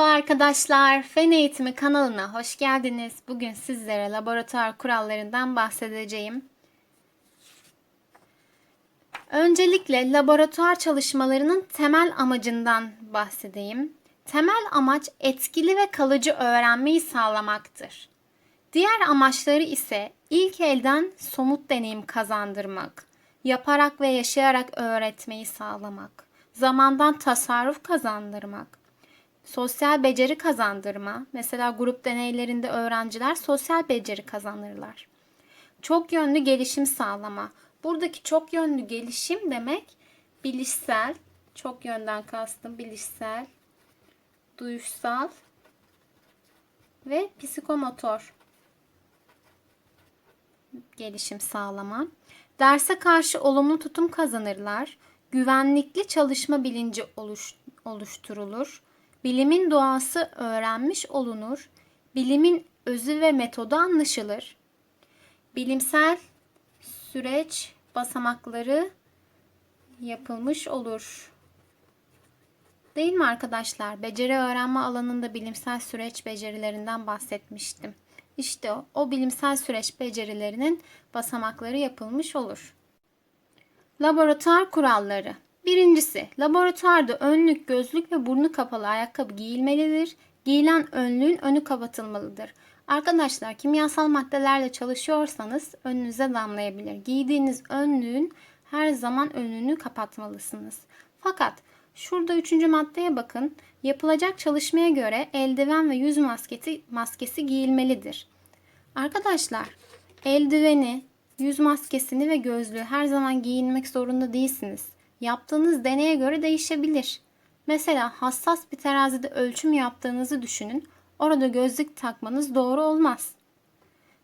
Merhaba arkadaşlar, Fen Eğitimi kanalına hoş geldiniz. Bugün sizlere laboratuvar kurallarından bahsedeceğim. Öncelikle laboratuvar çalışmalarının temel amacından bahsedeyim. Temel amaç etkili ve kalıcı öğrenmeyi sağlamaktır. Diğer amaçları ise ilk elden somut deneyim kazandırmak, yaparak ve yaşayarak öğretmeyi sağlamak, zamandan tasarruf kazandırmak, sosyal beceri kazandırma. Mesela grup deneylerinde öğrenciler sosyal beceri kazanırlar. Çok yönlü gelişim sağlama. Buradaki çok yönlü gelişim demek bilişsel, çok yönden kastım bilişsel, duyuşsal ve psikomotor gelişim sağlama. Derse karşı olumlu tutum kazanırlar. Güvenlikli çalışma bilinci oluş, oluşturulur. Bilimin doğası öğrenmiş olunur. Bilimin özü ve metodu anlaşılır. Bilimsel süreç basamakları yapılmış olur. Değil mi arkadaşlar? Beceri öğrenme alanında bilimsel süreç becerilerinden bahsetmiştim. İşte o, o bilimsel süreç becerilerinin basamakları yapılmış olur. Laboratuvar kuralları. Birincisi, laboratuvarda önlük, gözlük ve burnu kapalı ayakkabı giyilmelidir. Giyilen önlüğün önü kapatılmalıdır. Arkadaşlar kimyasal maddelerle çalışıyorsanız önünüze damlayabilir. Giydiğiniz önlüğün her zaman önünü kapatmalısınız. Fakat şurada üçüncü maddeye bakın. Yapılacak çalışmaya göre eldiven ve yüz maskesi, maskesi giyilmelidir. Arkadaşlar eldiveni, yüz maskesini ve gözlüğü her zaman giyinmek zorunda değilsiniz. Yaptığınız deneye göre değişebilir. Mesela hassas bir terazide ölçüm yaptığınızı düşünün. Orada gözlük takmanız doğru olmaz.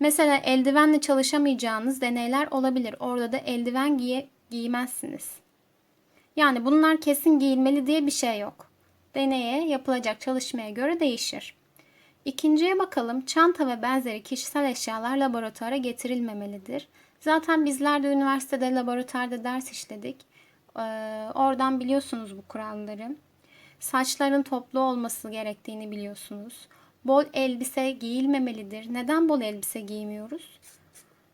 Mesela eldivenle çalışamayacağınız deneyler olabilir. Orada da eldiven giye giymezsiniz. Yani bunlar kesin giyilmeli diye bir şey yok. Deneye yapılacak çalışmaya göre değişir. İkinciye bakalım. Çanta ve benzeri kişisel eşyalar laboratuvara getirilmemelidir. Zaten bizler de üniversitede laboratuvarda ders işledik. Ee, oradan biliyorsunuz bu kuralları. Saçların toplu olması gerektiğini biliyorsunuz. Bol elbise giyilmemelidir. Neden bol elbise giymiyoruz?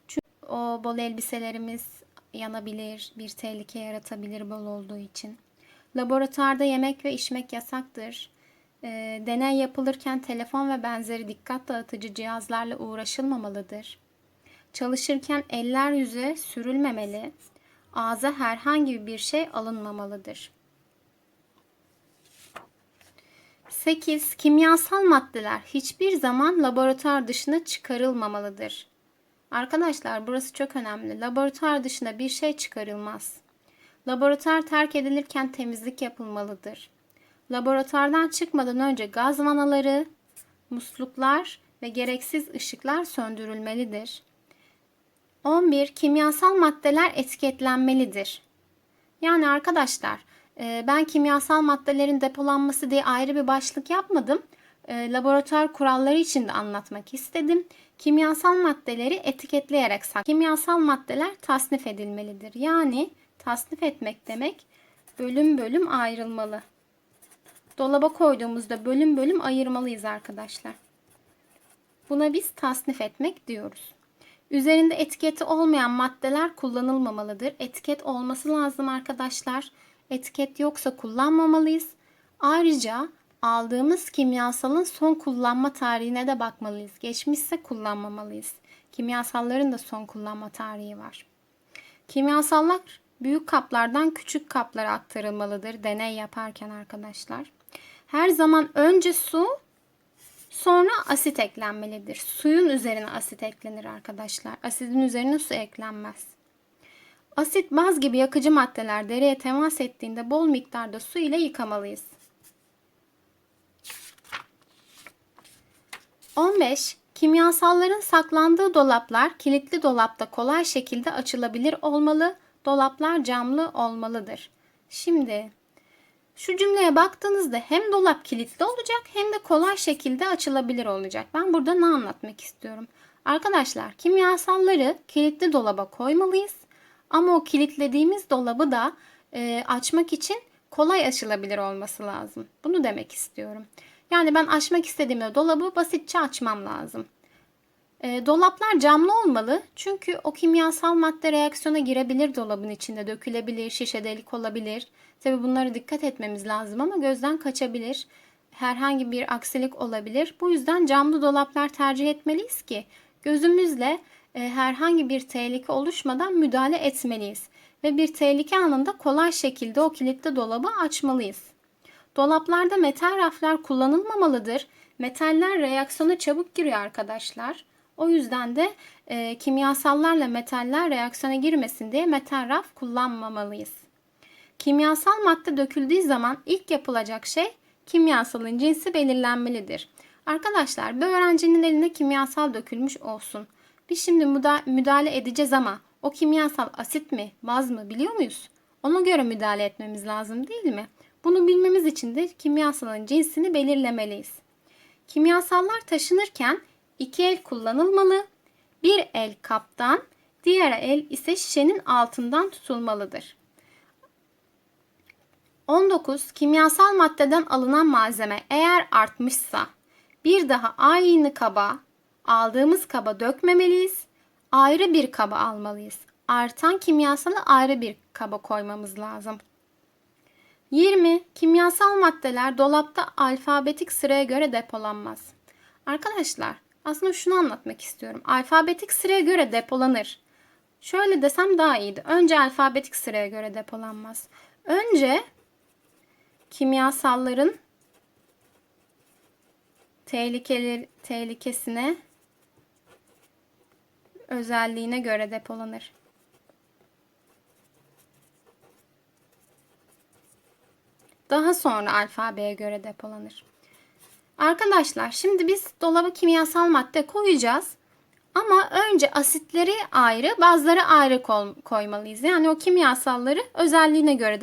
Çünkü o bol elbiselerimiz yanabilir, bir tehlike yaratabilir bol olduğu için. Laboratuvarda yemek ve içmek yasaktır. E, deney yapılırken telefon ve benzeri dikkat dağıtıcı cihazlarla uğraşılmamalıdır. Çalışırken eller yüze sürülmemeli. Ağza herhangi bir şey alınmamalıdır. 8. Kimyasal maddeler hiçbir zaman laboratuvar dışına çıkarılmamalıdır. Arkadaşlar burası çok önemli. Laboratuvar dışına bir şey çıkarılmaz. Laboratuvar terk edilirken temizlik yapılmalıdır. Laboratuvardan çıkmadan önce gaz vanaları, musluklar ve gereksiz ışıklar söndürülmelidir. 11. Kimyasal maddeler etiketlenmelidir. Yani arkadaşlar e, ben kimyasal maddelerin depolanması diye ayrı bir başlık yapmadım. E, laboratuvar kuralları için de anlatmak istedim. Kimyasal maddeleri etiketleyerek sak. Kimyasal maddeler tasnif edilmelidir. Yani tasnif etmek demek bölüm bölüm ayrılmalı. Dolaba koyduğumuzda bölüm bölüm ayırmalıyız arkadaşlar. Buna biz tasnif etmek diyoruz. Üzerinde etiketi olmayan maddeler kullanılmamalıdır. Etiket olması lazım arkadaşlar. Etiket yoksa kullanmamalıyız. Ayrıca aldığımız kimyasalın son kullanma tarihine de bakmalıyız. Geçmişse kullanmamalıyız. Kimyasalların da son kullanma tarihi var. Kimyasallar büyük kaplardan küçük kaplara aktarılmalıdır deney yaparken arkadaşlar. Her zaman önce su, sonra asit eklenmelidir. Suyun üzerine asit eklenir arkadaşlar. Asidin üzerine su eklenmez. Asit, baz gibi yakıcı maddeler dereye temas ettiğinde bol miktarda su ile yıkamalıyız. 15. Kimyasalların saklandığı dolaplar kilitli dolapta kolay şekilde açılabilir olmalı. Dolaplar camlı olmalıdır. Şimdi şu cümleye baktığınızda hem dolap kilitli olacak hem de kolay şekilde açılabilir olacak. Ben burada ne anlatmak istiyorum? Arkadaşlar kimyasalları kilitli dolaba koymalıyız. Ama o kilitlediğimiz dolabı da e, açmak için kolay açılabilir olması lazım. Bunu demek istiyorum. Yani ben açmak istediğimde dolabı basitçe açmam lazım. E, dolaplar camlı olmalı çünkü o kimyasal madde reaksiyona girebilir dolabın içinde, dökülebilir, şişe delik olabilir. Tabi bunlara dikkat etmemiz lazım ama gözden kaçabilir. Herhangi bir aksilik olabilir. Bu yüzden camlı dolaplar tercih etmeliyiz ki gözümüzle e, herhangi bir tehlike oluşmadan müdahale etmeliyiz ve bir tehlike anında kolay şekilde o kilitli dolabı açmalıyız. Dolaplarda metal raflar kullanılmamalıdır. Metaller reaksiyona çabuk giriyor arkadaşlar. O yüzden de e, kimyasallarla metaller reaksiyona girmesin diye metal raf kullanmamalıyız. Kimyasal madde döküldüğü zaman ilk yapılacak şey kimyasalın cinsi belirlenmelidir. Arkadaşlar bir öğrencinin eline kimyasal dökülmüş olsun. Biz şimdi müdahale edeceğiz ama o kimyasal asit mi, baz mı biliyor muyuz? Ona göre müdahale etmemiz lazım değil mi? Bunu bilmemiz için de kimyasalın cinsini belirlemeliyiz. Kimyasallar taşınırken iki el kullanılmalı. Bir el kaptan, diğer el ise şişenin altından tutulmalıdır. 19. Kimyasal maddeden alınan malzeme eğer artmışsa bir daha aynı kaba, aldığımız kaba dökmemeliyiz. Ayrı bir kaba almalıyız. Artan kimyasalı ayrı bir kaba koymamız lazım. 20. Kimyasal maddeler dolapta alfabetik sıraya göre depolanmaz. Arkadaşlar aslında şunu anlatmak istiyorum. Alfabetik sıraya göre depolanır. Şöyle desem daha iyiydi. Önce alfabetik sıraya göre depolanmaz. Önce kimyasalların tehlikeleri, tehlikesine özelliğine göre depolanır. Daha sonra alfabeye göre depolanır. Arkadaşlar şimdi biz dolaba kimyasal madde koyacağız. Ama önce asitleri ayrı, bazıları ayrı koymalıyız. Yani o kimyasalları özelliğine göre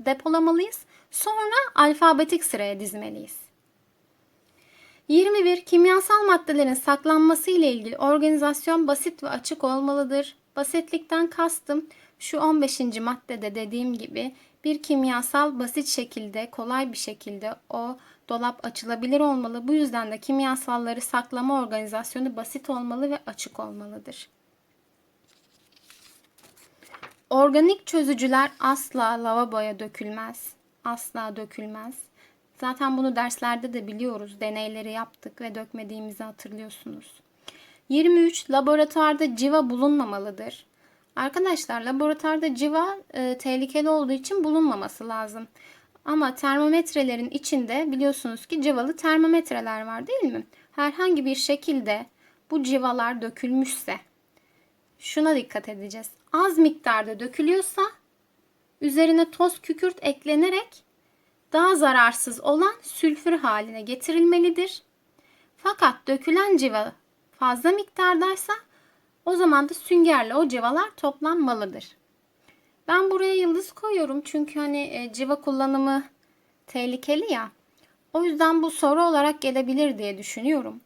depolamalıyız. Sonra alfabetik sıraya dizmeliyiz. 21. Kimyasal maddelerin saklanması ile ilgili organizasyon basit ve açık olmalıdır. Basitlikten kastım şu 15. maddede dediğim gibi bir kimyasal basit şekilde, kolay bir şekilde o dolap açılabilir olmalı. Bu yüzden de kimyasalları saklama organizasyonu basit olmalı ve açık olmalıdır. Organik çözücüler asla lavaboya dökülmez. Asla dökülmez. Zaten bunu derslerde de biliyoruz. Deneyleri yaptık ve dökmediğimizi hatırlıyorsunuz. 23. Laboratuvarda civa bulunmamalıdır. Arkadaşlar laboratuvarda civa e, tehlikeli olduğu için bulunmaması lazım. Ama termometrelerin içinde biliyorsunuz ki civalı termometreler var değil mi? Herhangi bir şekilde bu civalar dökülmüşse şuna dikkat edeceğiz. Az miktarda dökülüyorsa üzerine toz kükürt eklenerek daha zararsız olan sülfür haline getirilmelidir. Fakat dökülen civa fazla miktardaysa o zaman da süngerle o civalar toplanmalıdır. Ben buraya yıldız koyuyorum çünkü hani e, civa kullanımı tehlikeli ya. O yüzden bu soru olarak gelebilir diye düşünüyorum.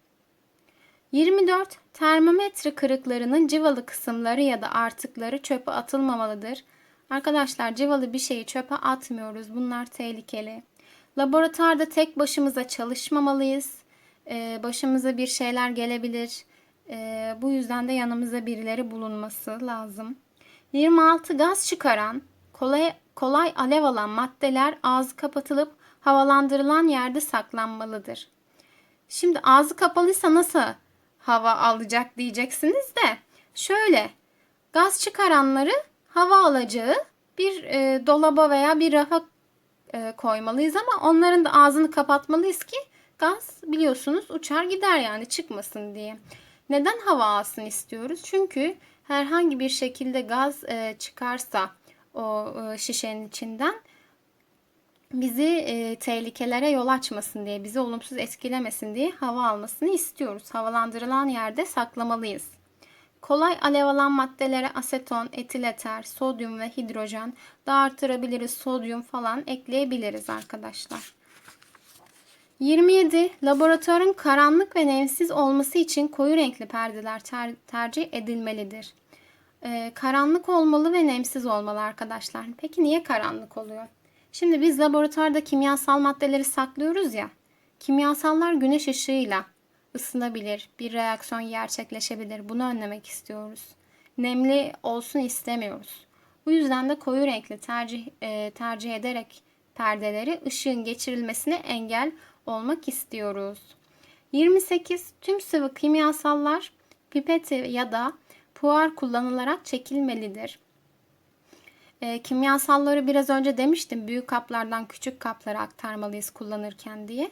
24. Termometre kırıklarının civalı kısımları ya da artıkları çöpe atılmamalıdır. Arkadaşlar civalı bir şeyi çöpe atmıyoruz. Bunlar tehlikeli. Laboratuvarda tek başımıza çalışmamalıyız. Ee, başımıza bir şeyler gelebilir. Ee, bu yüzden de yanımızda birileri bulunması lazım. 26 gaz çıkaran, kolay, kolay alev alan maddeler ağzı kapatılıp havalandırılan yerde saklanmalıdır. Şimdi ağzı kapalıysa nasıl hava alacak diyeceksiniz de şöyle gaz çıkaranları hava alacağı bir e, dolaba veya bir rafa e, koymalıyız ama onların da ağzını kapatmalıyız ki gaz biliyorsunuz uçar gider yani çıkmasın diye. Neden hava alsın istiyoruz? Çünkü herhangi bir şekilde gaz e, çıkarsa o e, şişenin içinden bizi e, tehlikelere yol açmasın diye, bizi olumsuz etkilemesin diye hava almasını istiyoruz. Havalandırılan yerde saklamalıyız. Kolay alev alan maddelere aseton, etil eter, sodyum ve hidrojen da artırabiliriz. Sodyum falan ekleyebiliriz arkadaşlar. 27. Laboratuvarın karanlık ve nemsiz olması için koyu renkli perdeler ter- tercih edilmelidir. Ee, karanlık olmalı ve nemsiz olmalı arkadaşlar. Peki niye karanlık oluyor? Şimdi biz laboratuvarda kimyasal maddeleri saklıyoruz ya. Kimyasallar güneş ışığıyla ısınabilir, bir reaksiyon gerçekleşebilir. Bunu önlemek istiyoruz. Nemli olsun istemiyoruz. Bu yüzden de koyu renkli tercih e, tercih ederek perdeleri ışığın geçirilmesine engel olmak istiyoruz. 28. Tüm sıvı kimyasallar pipeti ya da puar kullanılarak çekilmelidir. E, kimyasalları biraz önce demiştim büyük kaplardan küçük kaplara aktarmalıyız kullanırken diye.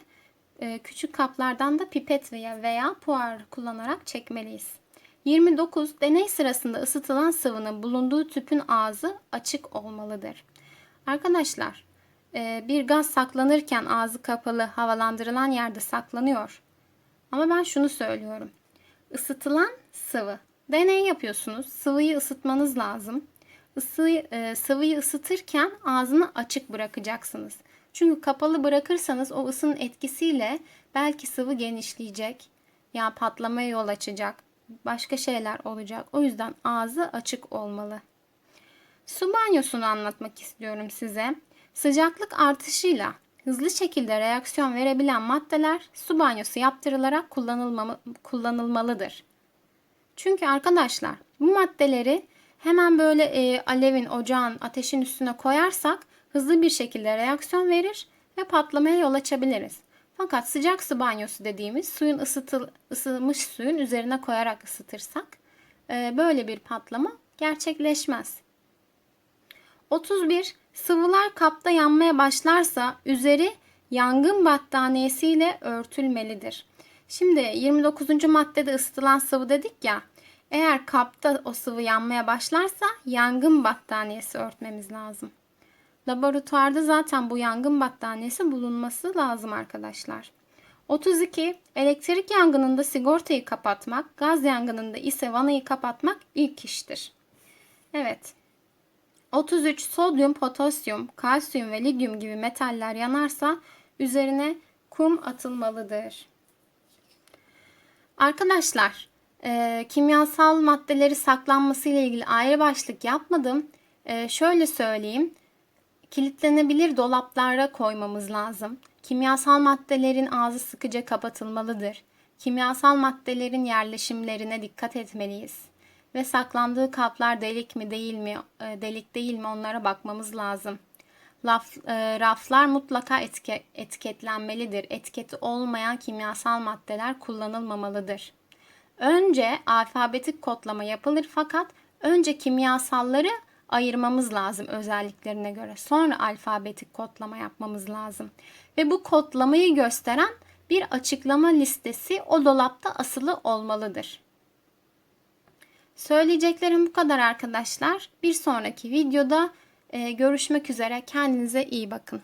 E, küçük kaplardan da pipet veya veya puar kullanarak çekmeliyiz. 29. Deney sırasında ısıtılan sıvının bulunduğu tüpün ağzı açık olmalıdır. Arkadaşlar bir gaz saklanırken ağzı kapalı havalandırılan yerde saklanıyor. Ama ben şunu söylüyorum. Isıtılan sıvı. Deney yapıyorsunuz. Sıvıyı ısıtmanız lazım. Isıyı, e, sıvıyı ısıtırken ağzını açık bırakacaksınız. Çünkü kapalı bırakırsanız o ısının etkisiyle belki sıvı genişleyecek. Ya patlamaya yol açacak. Başka şeyler olacak. O yüzden ağzı açık olmalı. Su banyosunu anlatmak istiyorum size. Sıcaklık artışıyla hızlı şekilde reaksiyon verebilen maddeler su banyosu yaptırılarak kullanılma, kullanılmalıdır. Çünkü arkadaşlar bu maddeleri hemen böyle e, alevin, ocağın, ateşin üstüne koyarsak hızlı bir şekilde reaksiyon verir ve patlamaya yol açabiliriz. Fakat sıcak su banyosu dediğimiz suyun ısıtıl, ısınmış suyun üzerine koyarak ısıtırsak e, böyle bir patlama gerçekleşmez. 31. Sıvılar kapta yanmaya başlarsa üzeri yangın battaniyesiyle örtülmelidir. Şimdi 29. maddede ısıtılan sıvı dedik ya. Eğer kapta o sıvı yanmaya başlarsa yangın battaniyesi örtmemiz lazım. Laboratuvarda zaten bu yangın battaniyesi bulunması lazım arkadaşlar. 32. Elektrik yangınında sigortayı kapatmak, gaz yangınında ise vanayı kapatmak ilk iştir. Evet. 33. Sodyum, potasyum, kalsiyum ve lityum gibi metaller yanarsa üzerine kum atılmalıdır. Arkadaşlar, e, kimyasal maddeleri saklanması ile ilgili ayrı başlık yapmadım. E, şöyle söyleyeyim. Kilitlenebilir dolaplara koymamız lazım. Kimyasal maddelerin ağzı sıkıca kapatılmalıdır. Kimyasal maddelerin yerleşimlerine dikkat etmeliyiz. Ve saklandığı kaplar delik mi değil mi, e, delik değil mi onlara bakmamız lazım. Laf, e, raflar mutlaka etike, etiketlenmelidir. Etiketi olmayan kimyasal maddeler kullanılmamalıdır. Önce alfabetik kodlama yapılır fakat önce kimyasalları ayırmamız lazım özelliklerine göre. Sonra alfabetik kodlama yapmamız lazım. Ve bu kodlamayı gösteren bir açıklama listesi o dolapta asılı olmalıdır. Söyleyeceklerim bu kadar arkadaşlar. Bir sonraki videoda e, görüşmek üzere. Kendinize iyi bakın.